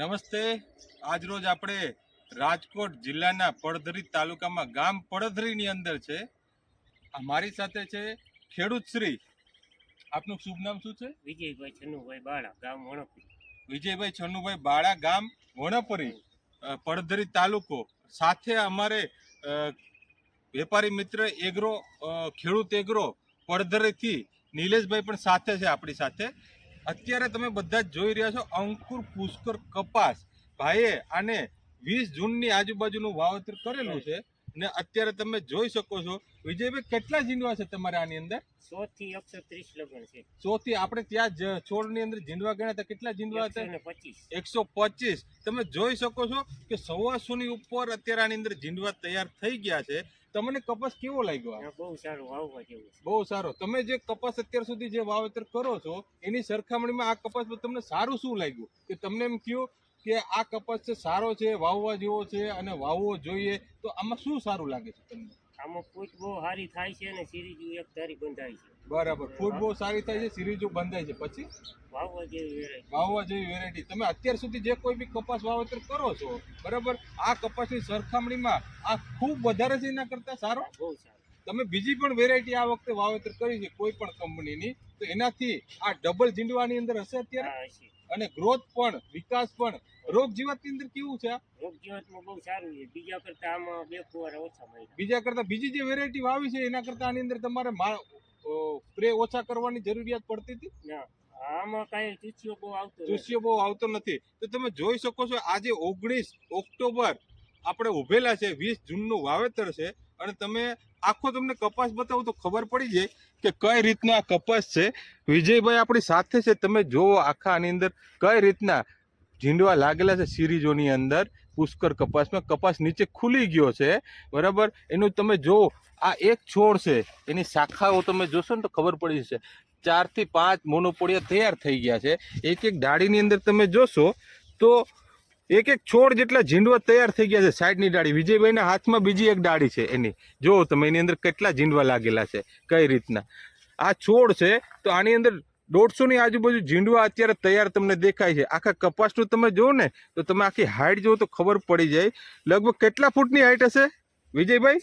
નમસ્તે. આજરોજ આપણે રાજકોટ જિલ્લાના પડધરી તાલુકામાં ગામ પડધરીની અંદર છે. મારી સાથે છે ખેડૂત શ્રી. આપનું શુભ નામ શું છે? વિજયભાઈ છન્નુભાઈ બાળા ગામ વણપરી. વિજયભાઈ છન્નુભાઈ બાળા ગામ વણપરી. પડધરી તાલુકો. સાથે અમારે વેપારી મિત્ર એગ્રો ખેડૂત એગ્રો પડધરીથી નિલેશભાઈ પણ સાથે છે આપણી સાથે. અત્યારે તમે બધા જ જોઈ રહ્યા છો અંકુર પુષ્કર કપાસ. ભાઈએ આને વીસ જૂનની આજુબાજુનું વાવેતર કરેલું છે ને અત્યારે તમે જોઈ શકો છો. વિજયભાઈ કેટલા ઝીંડવા છે તમારે આની અંદર? સો થી એકસો ત્રીસ લગ્ન છે. સો થી આપણે ત્યાં જ છોડની અંદર ઝીંડવા ગણ્યા હતા. કેટલા ઝીંડવા હતા? એકસો પચીસ. તમે જોઈ શકો છો કે સવાસો ની ઉપર અત્યારે આની અંદર ઝીંડવા તૈયાર થઈ ગયા છે. તમને કપાસ કેવો લાગ્યો બહુ સારો વાવવા જેવો બહુ સારો. તમે જે કપાસ અત્યાર સુધી જે વાવેતર કરો છો એની સરખામણીમાં આ કપાસ તમને સારું શું લાગ્યું? કે તમને એમ કહ્યું કે આ કપાસ છે સારો છે વાવવા જેવો છે અને વાવવો જોઈએ તો આમાં શું સારું લાગે છે તમને? આમાં ફૂટ બહુ સારી થાય છે અને સિરીજુ એક ધારી બંધાય છે. બરાબર. ફૂટ બહુ સારી થાય છે સિરીજો બંધાય છે. પછી? વાવવા જેવી વેરાયટી વાવવા જેવી વેરાયટી તમે અત્યાર સુધી જે કોઈ બી કપાસ વાવેતર કરો છો બરાબર? આ કપાસની સરખામણીમાં આ ખૂબ વધારે છે એના કરતાં સારો? બહુ સારું. તમે બીજી પણ વેરાયટી આ વખતે વાવેતર કરી છે કોઈ પણ કંપનીની. તો એનાથી આ ડબલ જીંડવાની અંદર હશે અત્યારે? અને ગ્રોથ પણ વિકાસ પણ રોગ જીવાતની અંદર કેવું છે? રોગ જીવાતમાં બહુ સારું છે. બીજા કરતા આમાં બે ફુવારા ઓછા મળ્યા બીજા કરતાં બીજી જે વેરાયટી વાવી છે એના કરતાં આની અંદર તમારે સ્પ્રે ઓછા કરવાની જરૂરિયાત પડતી હતી? ના આમાં કાંઈ ચૂસ્યો બહુ આવતો નથી. ચૂસ્યો બહુ આવતો નથી. તો તમે જોઈ શકો છો આજે ઓગણીસ ઓક્ટોબર આપણે ઉભેલા છે વીસ જૂનનું વાવેતર છે અને તમે આખો તમને કપાસ બતાવો તો ખબર પડી જાય કે કઈ રીતના કપાસ છે. વિજયભાઈ આપણી સાથે છે તમે જોવો આખા આની અંદર કઈ રીતના ઝીંડવા લાગેલા છે સિરીજોની અંદર. પુષ્કર કપાસમાં કપાસ નીચે ખુલી ગયો છે. બરાબર? એનું તમે જો, આ એક છોડ છે. એની શાખાઓ તમે જોશો ને તો ખબર પડી જશે. ચારથી પાંચ મોનોપોડિયા તૈયાર થઈ ગયા છે. એક એક ડાળીની અંદર તમે જોશો તો એક એક છોડ જેટલા ઝીંડવા તૈયાર થઈ ગયા છે સાઈડની ડાળી. વિજયભાઈના હાથમાં બીજી એક ડાળી છે એની. જો તમે એની અંદર કેટલા ઝીંડવા લાગેલા છે, કઈ રીતના? આ છોડ છે તો આની અંદર દોઢસોની આજુબાજુ ઝીંડવા અત્યારે તૈયાર તમને દેખાય છે. આખા કપાસનું તમે જુઓ ને તો તમે આખી હાઈટ જુઓ તો ખબર પડી જાય. લગભગ કેટલા ફૂટની હાઈટ હશે? વિજયભાઈ?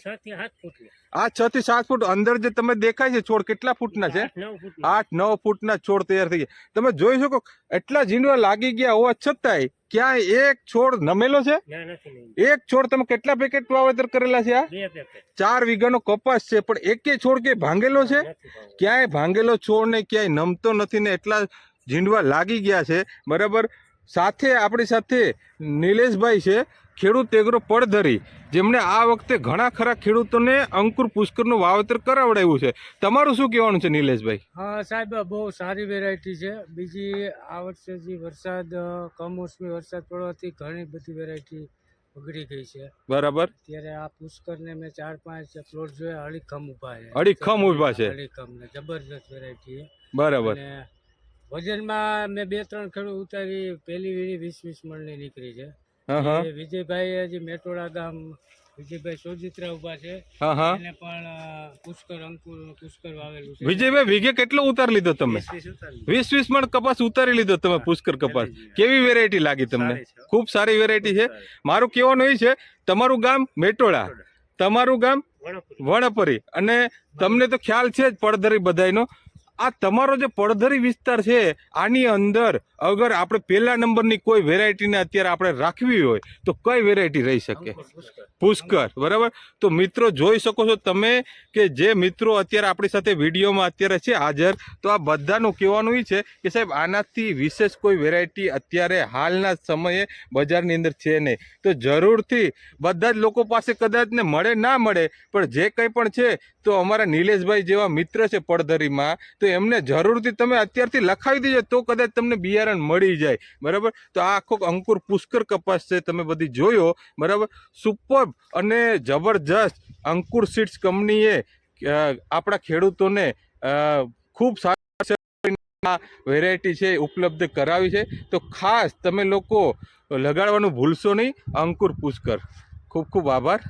આ છ થી સાત ફૂટ અંદર જે તમે દેખાય છે છોડ કેટલા ફૂટના છે? આઠ નવ આઠ નવ ફૂટના છોડ તૈયાર થઈ ગયા. તમે જોઈ શકો એટલા ઝીંડવા લાગી ગયા હોવા છતાંય ક્યાંય એક છોડ નમેલો છે? એક છોડ તમે કેટલા પેકેટ વાવેતર કરેલા છે આ? ચાર વીઘાનો કપાસ છે પણ એકે છોડ કે ભાંગેલો છે? ક્યાંય ભાંગેલો છોડ ને ક્યાંય નમતો નથી ને એટલા ઝીંડવા લાગી ગયા છે બરાબર? સાથે આપણી સાથે નિલેશભાઈ છે ખેડૂત એગ્રો પડધરી જેમણે આ વખતે ઘણા ખરા ખેડૂતોને અંકુર પુષ્કરનું વાવેતર કરાવડાવ્યું છે. તમારું શું કહેવાનું છે નિલેશભાઈ? હા સાહેબ બહુ સારી વેરાયટી છે. બીજી આ વર્ષે જે વરસાદ કમોસમી વરસાદ પડવાથી ઘણી બધી વેરાયટી બગડી ગઈ છે. બરાબર. ત્યારે આ પુષ્કરને મેં ચાર પાંચ પ્લોટ જોયા અડીખમ ઊભા છે. અડીખમ ઊભા છે. અડીખમ ને જબરદસ્ત વેરાયટી બરાબર. વજનમાં મેં બે ત્રણ ખેડૂત ઉતારી પહેલી વીણી વીસ વીસ મણની નીકળી છે. એ વિજયભાઈ હજી મેટોડા ગામ વિજયભાઈ સોજિત્રા ઊભા છે એને પણ પુષ્કર અંકુર પુષ્કર વાવેલું છે. વિજયભાઈ વીઘે કેટલો ઉતાર લીધો તમે? વીસ વીસ ઉતારી વીસ વીસ મણ કપાસ ઉતારી લીધો તમે પુષ્કર કપાસ. કેવી વેરાયટી લાગી તમને? ખૂબ સારી વેરાયટી છે. મારું કહેવાનું એ છે તમારું ગામ મેટોડા તમારું ગામ વણપરી. અને તમને તો ખ્યાલ છે જ પડધરી બધાયનો. આ તમારો જે પડધરી વિસ્તાર છે, આની અંદર અગર આપણે પહેલા નંબરની કોઈ વેરાયટીને અત્યારે આપણે રાખવી હોય, તો કઈ વેરાયટી રહી શકે? પુષ્કર, બરાબર? તો મિત્રો, જોઈ શકો છો તમે કે જે મિત્રો અત્યારે આપણી સાથે વિડીયોમાં અત્યારે છે હાજર, તો આ બધાનું કહેવાનું એ છે કે સાહેબ, આનાથી વિશેષ કોઈ વેરાયટી અત્યારે હાલના સમયે બજારની અંદર છે નહીં. તો જરૂરથી બધા જ લોકો પાસે કદાચ ને મળે, ના મળે, પણ જે કંઈ પણ છે, તો અમારા નિલેશભાઈ જેવા મિત્ર છે પડધરીમાં, તો એમને જરૂરથી તમે અત્યારથી લખાવી દેજો, તો કદાચ તમને બિયારણ મળી જાય. બરાબર? તો આ આખો અંકુર પુષ્કર કપાસ છે, તમે બધી જોયો. બરાબર? સુપર અને જબરજસ્ત અંકુર સીડ્સ કંપનીએ આપણા ખેડૂતોને ખૂબ સારી વેરાયટી છે, ઉપલબ્ધ કરાવી છે. તો ખાસ તમે લોકો લગાડવાનું ભૂલશો નહીં. અંકુર પુષ્કર. ખૂબ ખૂબ આભાર.